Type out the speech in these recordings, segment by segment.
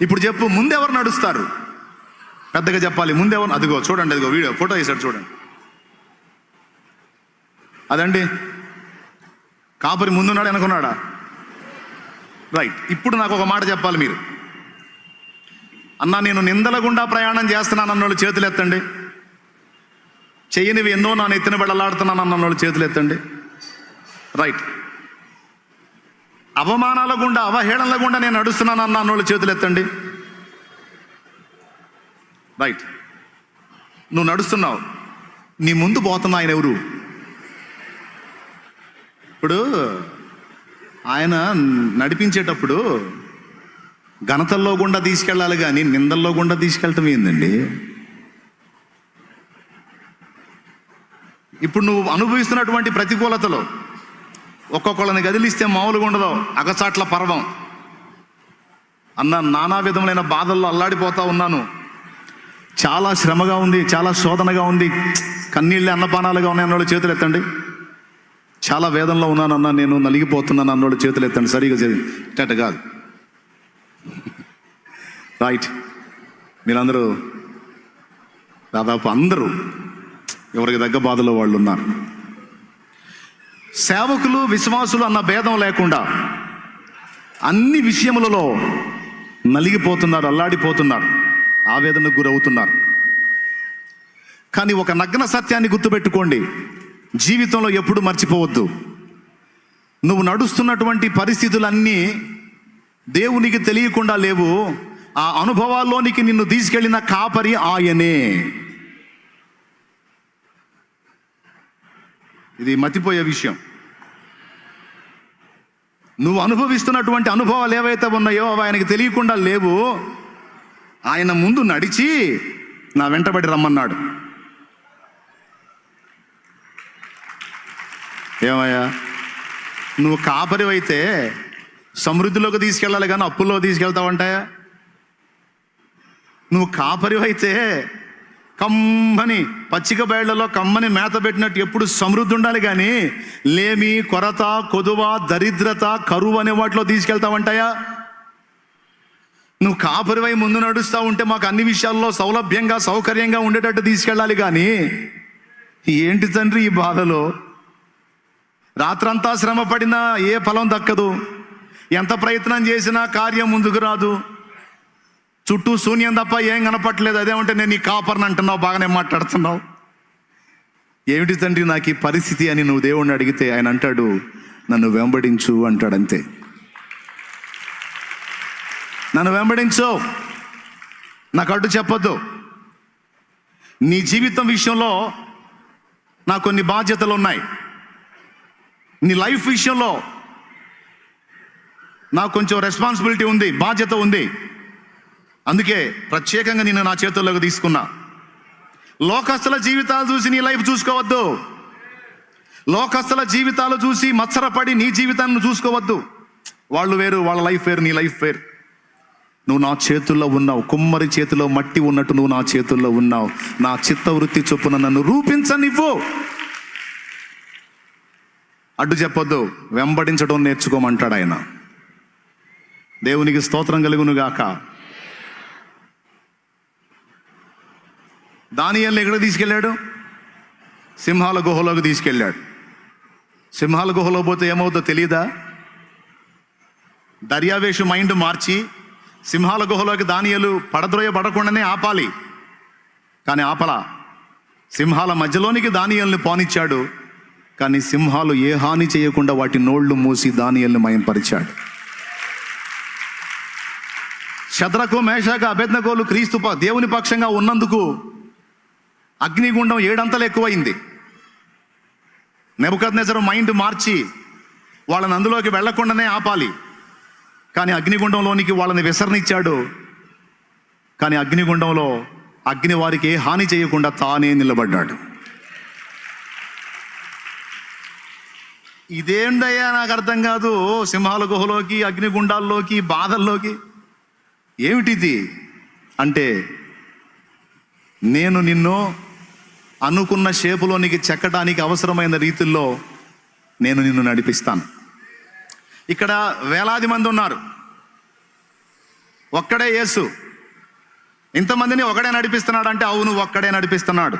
ఇప్పుడు చెప్పు ముందెవరు నడుస్తారు? పెద్దగా చెప్పాలి ముందెవరు అదిగో చూడండి అదిగో వీడియో ఫోటో వేసాడు చూడండి. అదండి. కాపరి ముందున్నాడు వెనకున్నాడా? రైట్ ఇప్పుడు నాకు ఒక మాట చెప్పాలి మీరు. అన్నా నేను నిందల గుండా ప్రయాణం చేస్తున్నాను అన్నోళ్ళు చేతులు ఎత్తండి. చేయనివి ఎన్నో నా ఎత్తిన వెళ్ళలాడుతున్నాను అన్నోళ్ళు చేతులు ఎత్తండి. రైట్ అవమానాల గుండా అవహేళనల గుండా నేను నడుస్తున్నాను అన్న అన్నోళ్ళు చేతులు ఎత్తండి. రైట్ నువ్వు నడుస్తున్నావు. నీ ముందు పోతున్న ఆయన ఎవరు? ఇప్పుడు ఆయన నడిపించేటప్పుడు ఘనతల్లో గుండా తీసుకెళ్ళాలి కానీ నిందల్లో గుండా తీసుకెళ్ళటం ఏందండి? ఇప్పుడు నువ్వు అనుభవిస్తున్నటువంటి ప్రతికూలతలో ఒక్కొక్కళ్ళని గదిలిస్తే మామూలుగా ఉండదు. అగచాట్ల పర్వం. అన్న నానా విధములైన బాధల్లో అల్లాడిపోతా ఉన్నాను. చాలా శ్రమగా ఉంది చాలా శోధనగా ఉంది. కన్నీళ్ళే అన్నపానాలుగా ఉన్నాయి అన్నోళ్ళు చేతులు ఎత్తండి. చాలా వేదంలో ఉన్నానన్నా నేను నలిగిపోతున్నాను అన్నోళ్ళు చేతులు ఎత్తండి. సరిగా చదివి కాదు. రైట్. మీరందరూ దాదాపు అందరూ ఎవరికి దగ్గ బాధలో వాళ్ళు ఉన్నారు సేవకులు విశ్వాసులు అన్న భేదం లేకుండా అన్ని విషయములలో నలిగిపోతున్నారు అల్లాడిపోతున్నారు ఆవేదనకు గురవుతున్నారు. కానీ ఒక నగ్న సత్యాన్ని గుర్తుపెట్టుకోండి. జీవితంలో ఎప్పుడు మర్చిపోవద్దు. నువ్వు నడుస్తున్నటువంటి పరిస్థితులన్నీ దేవునికి తెలియకుండా లేవు. ఆ అనుభవాల్లోనికి నిన్ను తీసుకెళ్ళిన కాపరి ఆయనే. ఇది మతిపోయే విషయం. నువ్వు అనుభవిస్తున్నటువంటి అనుభవాలు ఏవైతే ఉన్నాయో అవి ఆయనకి తెలియకుండా లేవు. ఆయన ముందు నడిచి నా వెంటబడి రమ్మన్నాడు. ఏమయ్యా? నువ్వు కాపరి అయితే సమృద్ధిలోకి తీసుకెళ్ళాలి కానీ అప్పుల్లో తీసుకెళ్తావంటాయా? నువ్వు కాపరి అయితే కమ్మని పచ్చిక బయళ్ళలో కమ్మని మేత పెట్టినట్టు ఎప్పుడు సమృద్ధి ఉండాలి కానీ లేమి కొరత కొదువ దరిద్రత కరువు అనే వాటిలో తీసుకెళ్తావంటాయా నువ్వు కాపరివై ముందు నడుస్తూ ఉంటే మాకు అన్ని విషయాల్లో సౌలభ్యంగా సౌకర్యంగా ఉండేటట్టు తీసుకెళ్ళాలి కానీ ఏంటి తండ్రి ఈ బాధలో? రాత్రంతా శ్రమ పడినా ఏ ఫలం దక్కదు. ఎంత ప్రయత్నం చేసినా కార్యం ముందుకు రాదు. చుట్టూ శూన్యం తప్ప ఏం కనపట్లేదు అదే ఉంటే నేను నీ కాపర్ని అంటున్నావు బాగానే మాట్లాడుతున్నావు. ఏమిటి తండ్రి నాకు ఈ పరిస్థితి అని నువ్వు దేవుణ్ణి అడిగితే ఆయన అంటాడు నన్ను వెంబడించు అంటాడు అంతే నన్ను వెంబడించు. నాకు అడ్డు చెప్పొద్దు. నీ జీవితం విషయంలో నాకు కొన్ని బాధ్యతలు ఉన్నాయి. నీ లైఫ్ విషయంలో నాకు కొంచెం రెస్పాన్సిబిలిటీ ఉంది బాధ్యత ఉంది. అందుకే ప్రత్యేకంగా నేను నా చేతుల్లోకి తీసుకున్నా. లోకస్తుల జీవితాలు చూసి నీ లైఫ్ చూసుకోవద్దు. లోకస్తుల జీవితాలు చూసి మత్సరపడి నీ జీవితాన్ని చూసుకోవద్దు. వాళ్ళు వేరు వాళ్ళ లైఫ్ వేరు నీ లైఫ్ వేరు. నువ్వు నా చేతుల్లో ఉన్నావు. కుమ్మరి చేతిలో మట్టి ఉన్నట్టు నువ్వు నా చేతుల్లో ఉన్నావు. నా చిత్తవృత్తి చొప్పున నన్ను రూపించనివ్వు. అడ్డు చెప్పొద్దు. వెంబడించడం నేర్చుకోమంటాడు ఆయన. దేవునికి స్తోత్రం కలుగునుగాక. దానియల్ని ఎక్కడ తీసుకెళ్ళాడు? సింహాల గుహలోకి తీసుకెళ్ళాడు. సింహాల గుహలో పోతే ఏమవుతుందో తెలియదా దర్యావేషు మైండ్ మార్చి సింహాల గుహలోకి దానియలు పడద్రోయ పడకుండానే ఆపాలి. కానీ ఆపలా. సింహాల మధ్యలోనికి దానియల్ని పోనిచ్చాడు. కానీ సింహాలు ఏ హాని చేయకుండా వాటి నోళ్ళు మూసి దానియల్ని మయంపరిచాడు. శత్రకు మేషాక అభెజ్ఞగోలు క్రీస్తు దేవుని పక్షంగా ఉన్నందుకు అగ్నిగుండం ఏడంతలు ఎక్కువైంది. నెబద్ మైండ్ మార్చి వాళ్ళని అందులోకి వెళ్ళకుండానే ఆపాలి. కానీ అగ్నిగుండంలోనికి వాళ్ళని విసరణిచ్చాడు కానీ అగ్నిగుండంలో అగ్ని వారికి ఏ హాని చేయకుండా తానే నిలబడ్డాడు. ఇదేంటయ్యా నాకు అర్థం కాదు? సింహాల గుహలోకి అగ్నిగుండాల్లోకి బాధల్లోకి. ఏమిటిది? అంటే నేను నిన్ను అనుకున్న షేపులోనికి చెక్కడానికి అవసరమైన రీతిలో నేను నిన్ను నడిపిస్తాను. ఇక్కడ వేలాది మంది ఉన్నారు. ఒక్కడే యేసు. ఇంతమందిని ఒకడే నడిపిస్తున్నాడు అంటే అవును ఒక్కడే నడిపిస్తున్నాడు.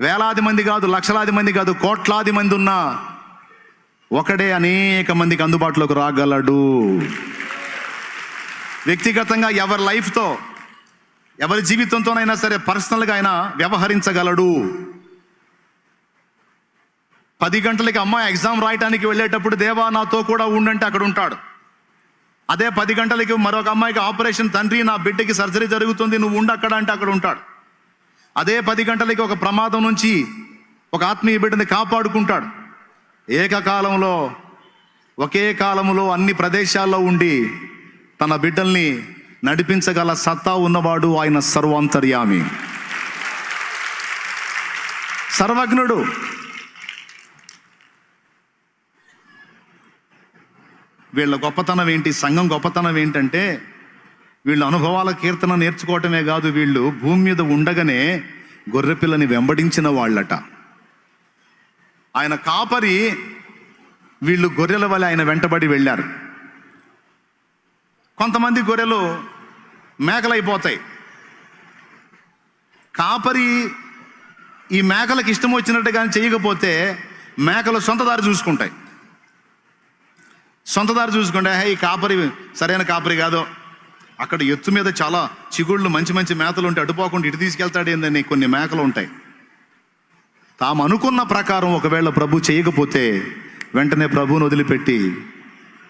వేలాది మంది కాదు లక్షలాది మంది కాదు కోట్లాది మంది ఉన్నా ఒకడే అనేక మందికి అందుబాటులోకి రాగలడు. వ్యక్తిగతంగా ఎవరి లైఫ్తో ఎవరి జీవితంతోనైనా సరే పర్సనల్గా అయినా వ్యవహరించగలడు. పది గంటలకి అమ్మాయి ఎగ్జామ్ రాయటానికి వెళ్ళేటప్పుడు దేవా నాతో కూడా ఉండంటే అక్కడ ఉంటాడు. అదే పది గంటలకి మరొక అమ్మాయికి ఆపరేషన్ తండ్రి నా బిడ్డకి సర్జరీ జరుగుతుంది నువ్వు ఉండు అక్కడ అంటే అక్కడ ఉంటాడు. అదే పది గంటలకి ఒక ప్రమాదం నుంచి ఒక ఆత్మీయ బిడ్డని కాపాడుకుంటాడు. ఏకకాలంలో ఒకే కాలంలో అన్ని ప్రదేశాల్లో ఉండి తన బిడ్డల్ని నడిపించగల సత్తా ఉన్నవాడు ఆయన సర్వాంతర్యామి. సర్వజ్ఞుడు. వీళ్ళ గొప్పతనం ఏంటి? సంఘం గొప్పతనం ఏంటంటే వీళ్ళు అనుభవాల కీర్తన నేర్చుకోవటమే కాదు వీళ్ళు భూమి మీద ఉండగానే గొర్రెపిల్లని వెంబడించిన వాళ్ళట. ఆయన కాపరి వీళ్ళు గొర్రెల వల్ల ఆయన వెంటబడి వెళ్ళారు. కొంతమంది గొర్రెలు మేకలైపోతాయి. కాపరి ఈ మేకలకు ఇష్టం వచ్చినట్టు కానీ చేయకపోతే మేకలు సొంత దారి చూసుకుంటాయి. సొంత దారి చూసుకుంటే హే ఈ కాపరి సరైన కాపరి కాదు. అక్కడ ఎత్తు మీద చాలా చిగుళ్ళు మంచి మంచి మేతలు ఉంటే అడ్డుపోకుండా ఇటు తీసుకెళ్తాడు ఏందని కొన్ని మేకలు ఉంటాయి తాము అనుకున్న ప్రకారం ఒకవేళ ప్రభు చేయకపోతే వెంటనే ప్రభువును వదిలిపెట్టి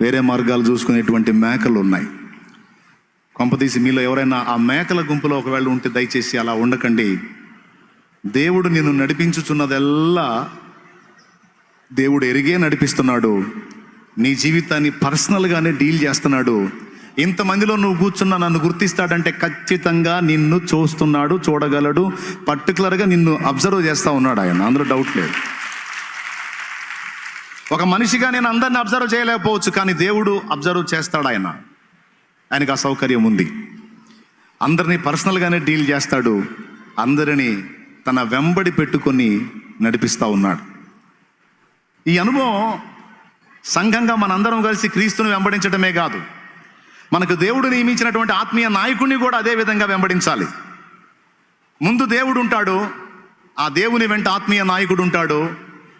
వేరే మార్గాలు చూసుకునేటువంటి మేకలు ఉన్నాయి పంపదీసి మీలో ఎవరైనా ఆ మేకల గుంపులో ఒకవేళ ఉంటే దయచేసి అలా ఉండకండి. దేవుడు నిన్ను నడిపించుచున్నదెల్లా దేవుడు ఎరిగే నడిపిస్తున్నాడు. నీ జీవితాన్ని పర్సనల్గానే డీల్ చేస్తున్నాడు. ఇంతమందిలో నువ్వు కూర్చున్నా నన్ను గుర్తిస్తాడంటే ఖచ్చితంగా నిన్ను చూస్తున్నాడు చూడగలడు. పర్టికులర్గా నిన్ను అబ్జర్వ్ చేస్తూ ఉన్నాడు ఆయన. అందులో డౌట్ లేదు. ఒక మనిషిగా నేను అందరిని అబ్జర్వ్ చేయలేకపోవచ్చు కానీ దేవుడు అబ్జర్వ్ చేస్తాడు ఆయన. ఆయనకు ఆ సౌకర్యం ఉంది. అందరినీ పర్సనల్గానే డీల్ చేస్తాడు. అందరినీ తన వెంబడి పెట్టుకొని నడిపిస్తూ ఉన్నాడు. ఈ అనుభవం సంఘంగా మనందరం కలిసి క్రీస్తుని వెంబడించడమే కాదు. మనకు దేవుడు నియమించినటువంటి ఆత్మీయ నాయకుడిని కూడా అదే విధంగా వెంబడించాలి. ముందు దేవుడు ఉంటాడు ఆ దేవుని వెంట ఆత్మీయ నాయకుడు ఉంటాడు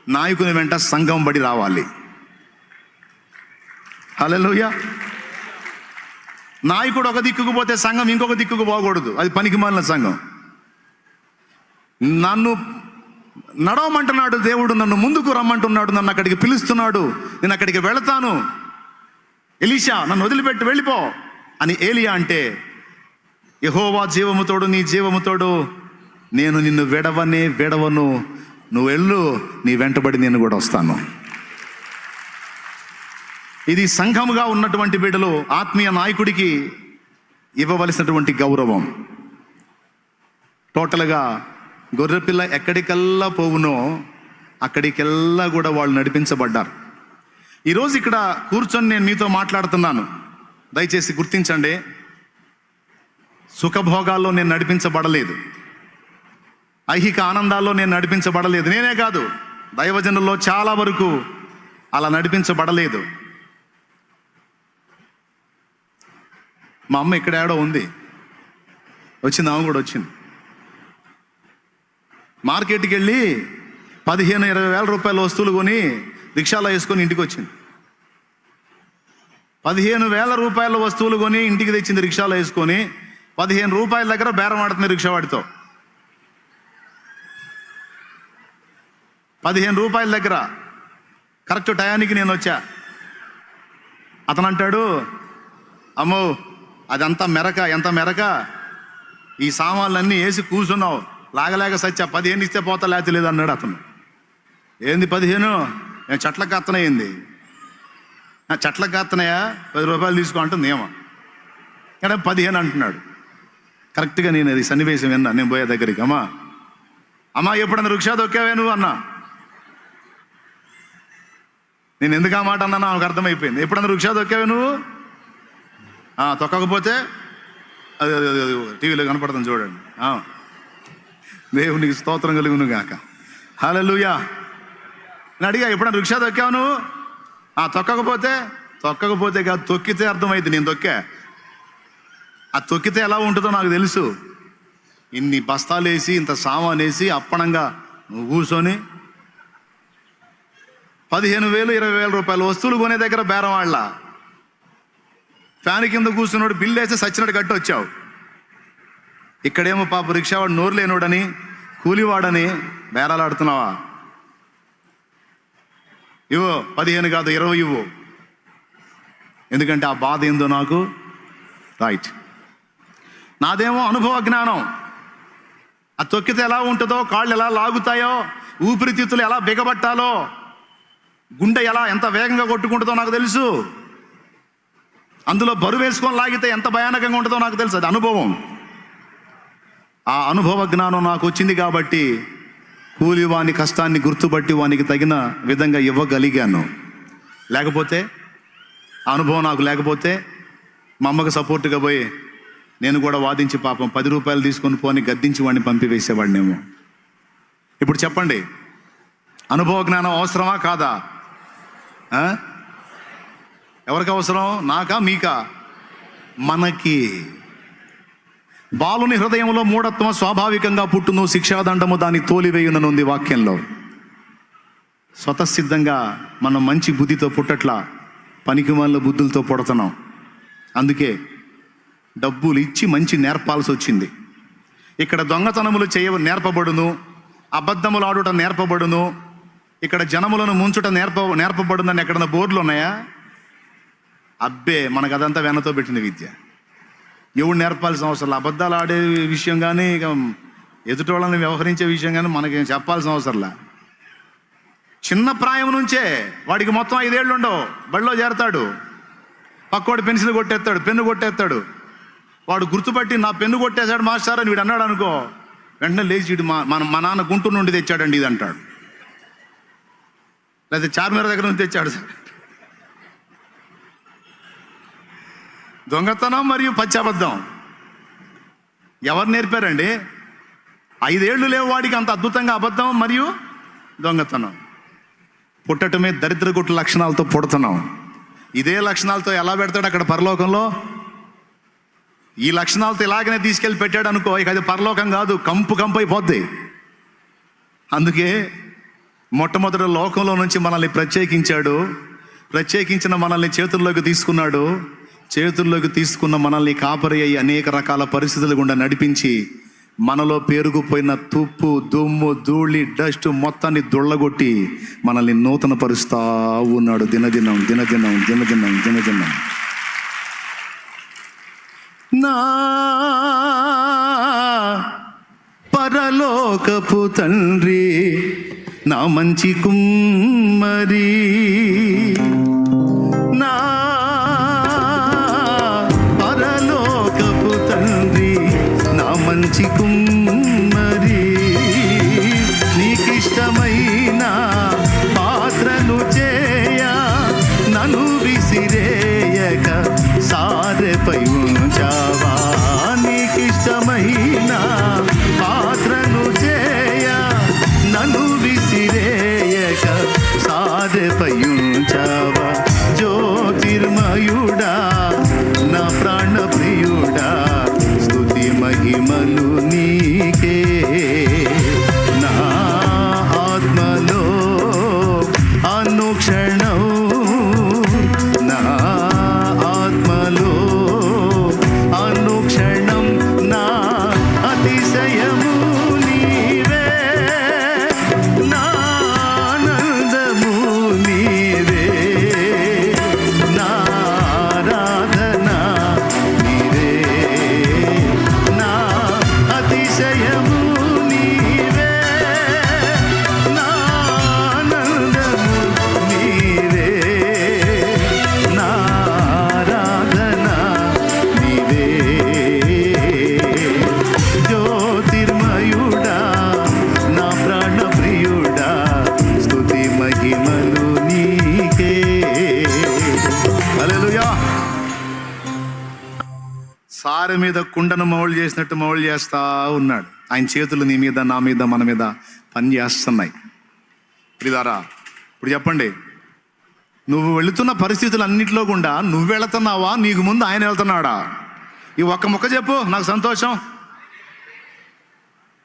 నాయకుని వెంట సంఘం బడి రావాలి. హలో నాయకుడు ఒక దిక్కుకు పోతే సంఘం ఇంకొక దిక్కుకు పోకూడదు. అది పనికి మాలిన సంఘం. నన్ను నడవమంటున్నాడు దేవుడు నన్ను ముందుకు రమ్మంటున్నాడు నన్ను అక్కడికి పిలుస్తున్నాడు నేను అక్కడికి వెళతాను. ఎలీషా నన్ను వదిలిపెట్టి వెళ్ళిపో అని ఏలియా అంటే యహోవా జీవముతోడు నీ జీవముతోడు నేను నిన్ను విడవనే విడవను. నువ్వు వెళ్ళు నీ వెంటబడి నేను కూడా వస్తాను. ఇది సంఘముగా ఉన్నటువంటి బిడ్డలు ఆత్మీయ నాయకుడికి ఇవ్వవలసినటువంటి గౌరవం. టోటల్గా గొర్రెపిల్ల ఎక్కడికల్లా పోవునో అక్కడికెల్లా కూడా వాళ్ళు నడిపించబడ్డారు. ఈరోజు ఇక్కడ కూర్చొని నేను మీతో మాట్లాడుతున్నాను. దయచేసి గుర్తించండి సుఖభోగాల్లో నేను నడిపించబడలేదు. ఐహిక ఆనందాల్లో నేను నడిపించబడలేదు. నేనే కాదు దైవజనుల్లో చాలా వరకు అలా నడిపించబడలేదు. మా అమ్మ ఇక్కడ ఏడో ఉంది. వచ్చింది ఆమె కూడా వచ్చింది. మార్కెట్కి వెళ్ళి పదిహేను ఇరవై వేల రూపాయల వస్తువులు కొని రిక్షాలో వేసుకొని ఇంటికి వచ్చింది. పదిహేను వేల రూపాయల వస్తువులు కొని ఇంటికి తెచ్చింది రిక్షాలో వేసుకొని పదిహేను రూపాయల దగ్గర బేరం ఆడుతుంది రిక్షా వాడితో పదిహేను రూపాయల దగ్గర కరెక్ట్ టయానికి నేను వచ్చా. అతను అంటాడు అమ్మో అదంతా మెరక ఎంత మెరక? ఈ సామాన్లన్నీ వేసి కూర్చున్నావు. లాగలేక సచ్చా పదిహేను ఇస్తే పోతా లేకపోతే లేదు అన్నాడు అతను. ఏంది పదిహేను? నేను చెట్ల కత్తనయ్యింది చెట్ల కత్తనయా? పది రూపాయలు తీసుకో అంటుంది ఏమో. ఇక్కడ పదిహేను అంటున్నాడు. కరెక్ట్గా నేను అది సన్నివేశం విన్నా నేను పోయే దగ్గరికి. అమ్మా అమ్మా ఎప్పుడన్నా రిక్షా దొక్కావే నువ్వు అన్నా? నేను ఎందుకు ఆ మాట అన్నా నాకు అర్థమైపోయింది. ఎప్పుడన్నా రిక్షా దొక్కావే నువ్వు? తొక్కకపోతే అది అది అది టీవీలో కనపడుతుంది చూడండి. దేవునికి స్తోత్రం కలుగును గాక. హల్లెలూయా. నేను అడిగా ఎప్పుడన్నా రిక్షా తొక్కావు నువ్వు? ఆ తొక్కకపోతే తొక్కకపోతే కాదు తొక్కితే అర్థమైంది నేను తొక్కా. ఆ తొక్కితే ఎలా ఉంటుందో నాకు తెలుసు. ఇన్ని బస్తాలు వేసి ఇంత సామాన్ వేసి అప్పణంగా నువ్వు కూర్చొని పదిహేను వేలు ఇరవై వేల రూపాయలు వస్తువులు కొనే దగ్గర బేరం వాళ్ళ. ఫ్యాన్ కింద కూర్చున్నాడు బిల్లు వేసి సచ్చినట్టు కట్టి వచ్చావు. ఇక్కడేమో పాప రిక్షావాడు నోరు లేనోడని కూలివాడని బేరాలాడుతున్నావా ఇవో పదిహేను కాదు ఇరవై ఇవ్వు. ఎందుకంటే ఆ బాధ ఏందో నాకు? రైట్ నాదేమో అనుభవ జ్ఞానం. ఆ తొక్కితే ఎలా ఉంటుందో కాళ్ళు ఎలా లాగుతాయో ఊపిరితిత్తులు ఎలా బిగబట్టాలో గుండె ఎలా ఎంత వేగంగా కొట్టుకుంటుందో నాకు తెలుసు. అందులో బరువు వేసుకొని లాగితే ఎంత భయానకంగా ఉంటుందో నాకు తెలుసు అది అనుభవం. ఆ అనుభవ జ్ఞానం నాకు వచ్చింది కాబట్టి కూలి వాని కష్టాన్ని గుర్తుపట్టి వానికి తగిన విధంగా ఇవ్వగలిగాను. లేకపోతే ఆ అనుభవం నాకు లేకపోతే మా అమ్మకు సపోర్ట్గా పోయి నేను కూడా వాదించి పాపం పది రూపాయలు తీసుకొని పోని గద్దించి వాడిని పంపివేసేవాడినేమో. ఇప్పుడు చెప్పండి అనుభవ జ్ఞానం అవసరమా కాదా? ఎవరికి అవసరం? నాకా? మీకా? మనకి. బాలుని హృదయంలో మూఢత్వం స్వాభావికంగా పుట్టును శిక్షాదండము దాన్ని తోలివేయుననుంది వాక్యంలో. స్వతసిద్ధంగా మనం మంచి బుద్ధితో పుట్టట్లా పనికి వాళ్ళ బుద్ధులతో పుడుతున్నాం అందుకే డబ్బులు ఇచ్చి మంచి నేర్పాల్సి వచ్చింది. ఇక్కడ దొంగతనములు చేయ నేర్పబడును అబద్ధములు ఆడుట నేర్పబడును ఇక్కడ జనములను ముంచుట నేర్ప నేర్పబడునని ఎక్కడన్నా బోర్డులు ఉన్నాయా? అబ్బే మనకు అదంతా వెనతో పెట్టిన విద్య. ఎవడు నేర్పాల్సిన అవసరం లేదు. అబద్ధాలు ఆడే విషయం కానీ ఇక ఎదుటి వాళ్ళని వ్యవహరించే విషయం కానీ మనకి చెప్పాల్సిన అవసరంలా చిన్న ప్రాయం నుంచే వాడికి మొత్తం ఐదేళ్ళు ఉండవు. బడిలో చేరతాడు. పక్కోడు పెన్సిల్ కొట్టేస్తాడు పెన్ను కొట్టేస్తాడు. వాడు గుర్తుపట్టి నా పెన్ను కొట్టేశాడు మాస్టర్ అని వీడు అన్నాడు అనుకో వెంటనే లేచి మా మన మా నాన్న గుంటూరు నుండి తెచ్చాడండి ఇది అంటాడు. లేదా చార్మినార్ దగ్గర నుండి తెచ్చాడు సార్. దొంగతనం మరియు పచ్చాబద్ధం ఎవరు నేర్పారండి? ఐదేళ్ళు లేవు వాడికి అంత అద్భుతంగా అబద్ధం మరియు దొంగతనం. పుట్టటమే దరిద్రగుట్ల లక్షణాలతో పుడుతున్నాం. ఇదే లక్షణాలతో ఎలా పెడతాడు అక్కడ పరలోకంలో? ఈ లక్షణాలతో ఇలాగనే తీసుకెళ్ళి పెట్టాడు అనుకో ఇక అది పరలోకం కాదు కంపు కంపు అయిపోద్ది అందుకే మొట్టమొదటి లోకంలో నుంచి మనల్ని ప్రత్యేకించాడు ప్రత్యేకించిన మనల్ని చేతుల్లోకి తీసుకున్నాడు. చేతుల్లోకి తీసుకున్న మనల్ని కాపరి అయ్యి అనేక రకాల పరిస్థితులు గుండా నడిపించి మనలో పేరుకుపోయిన తుప్పు దుమ్ము ధూళి డస్ట్ మొత్తాన్ని దుళ్ళగొట్టి మనల్ని నూతన పరుస్తా ఉన్నాడు దినదినం దినదినం దినదినం దినదినం. నా పరలోకపు తండ్రి నా మంచి కుమ్మరి. విసిరేయక సారెపై ఉంచావా? కుండను మౌళ్ళు చేసినట్టు మౌళ్ళు చేస్తా ఉన్నాడు. ఆయన చేతులు నీ మీద నా మీద మన మీద పని చేస్తున్నాయి ప్రిదారా ఇప్పుడు చెప్పండి. నువ్వు వెళుతున్న పరిస్థితులు అన్నింటిలో గుండా నువ్వు వెళుతున్నావా? నీకు ముందు ఆయన వెళ్తున్నాడా? ఈ ఒక్క మొక్క చెప్పు నాకు సంతోషం.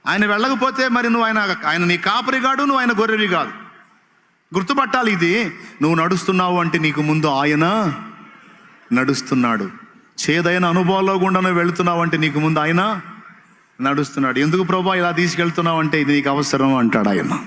ఆయన వెళ్ళకపోతే మరి నువ్వు ఆయన ఆయన నీ కాపరిగాడు నువ్వు ఆయన గొర్రెవి కాదు. గుర్తుపట్టాలి ఇది. నువ్వు నడుస్తున్నావు అంటే నీకు ముందు ఆయన నడుస్తున్నాడు. చేదైన అనుభవాల్లో గుండా నువ్వు వెళుతున్నావు అంటే నీకు ముందు ఆయన నడుస్తున్నాడు. ఎందుకు ప్రభా ఇలా తీసుకెళ్తున్నావు అంటే ఇది నీకు అవసరం అంటాడు ఆయన.